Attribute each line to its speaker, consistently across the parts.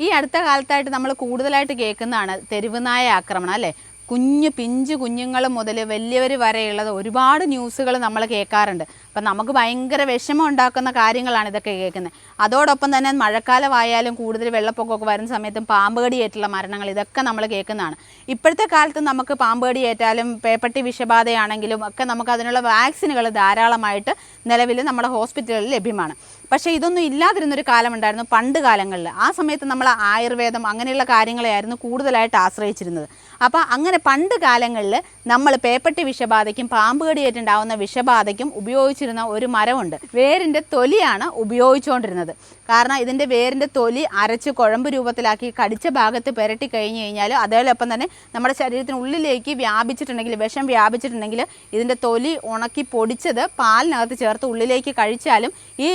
Speaker 1: ഈ അടുത്ത കാലത്തായിട്ട് നമ്മൾ കൂടുതലായിട്ട് കേൾക്കുന്നതാണ് തെരുവുനായ ആക്രമണം അല്ലേ? കുഞ്ഞു പിഞ്ചു കുഞ്ഞുങ്ങൾ മുതൽ വലിയവർ വരെയുള്ളത് ഒരുപാട് ന്യൂസുകൾ നമ്മൾ കേൾക്കാറുണ്ട്. അപ്പം നമുക്ക് ഭയങ്കര വിഷമം ഉണ്ടാക്കുന്ന കാര്യങ്ങളാണ് ഇതൊക്കെ കേൾക്കുന്നത്. അതോടൊപ്പം തന്നെ മഴക്കാലമായാലും കൂടുതൽ വെള്ളപ്പൊക്കമൊക്കെ വരുന്ന സമയത്തും പാമ്പ് കടിയേറ്റുള്ള മരണങ്ങൾ ഇതൊക്കെ നമ്മൾ കേൾക്കുന്നതാണ്. ഇപ്പോഴത്തെ കാലത്ത് നമുക്ക് പാമ്പ് കടിയേറ്റാലും പേപ്പട്ടി വിഷബാധയാണെങ്കിലും ഒക്കെ നമുക്ക് അതിനുള്ള വാക്സിനുകൾ ധാരാളമായിട്ട് നിലവിൽ നമ്മുടെ ഹോസ്പിറ്റലുകളിൽ ലഭ്യമാണ്. പക്ഷേ ഇതൊന്നും ഇല്ലാതിരുന്നൊരു കാലമുണ്ടായിരുന്നു പണ്ട് കാലങ്ങളിൽ. ആ സമയത്ത് നമ്മൾ ആയുർവേദം അങ്ങനെയുള്ള കാര്യങ്ങളെയായിരുന്നു കൂടുതലായിട്ട് ആശ്രയിച്ചിരുന്നത്. അപ്പോൾ അങ്ങനെ പണ്ട് കാലങ്ങളിൽ നമ്മൾ പേപ്പട്ടി വിഷബാധയ്ക്കും പാമ്പ് കടിയേറ്റുണ്ടാവുന്ന വിഷബാധയ്ക്കും ഉപയോഗിച്ചിരുന്ന ഒരു മരമുണ്ട്. വേരിന്റെ തൊലിയാണ് ഉപയോഗിച്ചുകൊണ്ടിരുന്നത്. കാരണം ഇതിന്റെ വേരിന്റെ തൊലി അരച്ച് കുഴമ്പ് രൂപത്തിലാക്കി കടിച്ച ഭാഗത്ത് പുരട്ടി കഴിഞ്ഞു കഴിഞ്ഞാൽ അതോടൊപ്പം തന്നെ നമ്മുടെ ശരീരത്തിനുള്ളിലേക്ക് വ്യാപിച്ചിട്ടുണ്ടെങ്കിൽ വിഷം വ്യാപിച്ചിട്ടുണ്ടെങ്കിൽ ഇതിന്റെ തൊലി ഉണക്കി പൊടിച്ചത് പാലിനകത്ത് ചേർത്ത് ഉള്ളിലേക്ക് കഴിച്ചാലും ഈ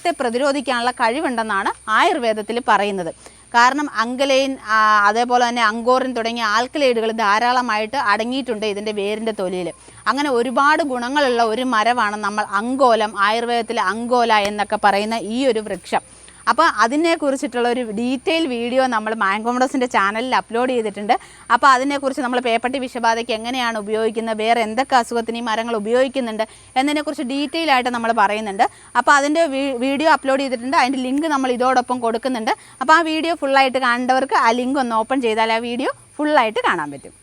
Speaker 1: വിഷത്തെ പ്രതിരോധിക്കാനുള്ള കഴിവുണ്ടെന്നാണ് ആയുർവേദത്തിൽ പറയുന്നത്. കാരണം അങ്കലൈൻ അതേപോലെ തന്നെ അങ്കോറിൻ തുടങ്ങിയ ആൽക്കലൈഡുകൾ ധാരാളമായിട്ട് അടങ്ങിയിട്ടുണ്ട് ഇതിന്റെ വേരിന്റെ തൊലിയിൽ. അങ്ങനെ ഒരുപാട് ഗുണങ്ങളുള്ള ഒരു മരമാണ് നമ്മൾ അങ്കോലം ആയുർവേദത്തിൽ അങ്കോല എന്നൊക്കെ പറയുന്ന ഈ ഒരു വൃക്ഷം. അപ്പോൾ അതിനെക്കുറിച്ചിട്ടുള്ള ഒരു ഡീറ്റെയിൽ വീഡിയോ നമ്മൾ മാങ്കോമഡോസിന്റെ ചാനലിൽ അപ്ലോഡ് ചെയ്തിട്ടുണ്ട്. അപ്പോൾ അതിനെക്കുറിച്ച് നമ്മൾ പേപ്പട്ടി വിഷബാധയ്ക്ക് എങ്ങനെയാണ് ഉപയോഗിക്കുന്നത് വേറെ എന്തൊക്കെ അസുഖത്തിന് ഈ മരങ്ങൾ ഉപയോഗിക്കുന്നുണ്ട് എന്നതിനെക്കുറിച്ച് ഡീറ്റെയിൽ ആയിട്ട് നമ്മൾ പറയുന്നുണ്ട്. അപ്പോൾ അതിന്റെ വീഡിയോ അപ്ലോഡ് ചെയ്തിട്ടുണ്ട്. അതിന്റെ ലിങ്ക് നമ്മൾ ഇതോടൊപ്പം കൊടുക്കുന്നുണ്ട്. അപ്പോൾ ആ വീഡിയോ ഫുള്ളായിട്ട് കാണേണ്ടവർക്ക് ആ ലിങ്ക് ഒന്ന് ഓപ്പൺ ചെയ്താൽ ആ വീഡിയോ ഫുള്ളായിട്ട് കാണാൻ പറ്റും.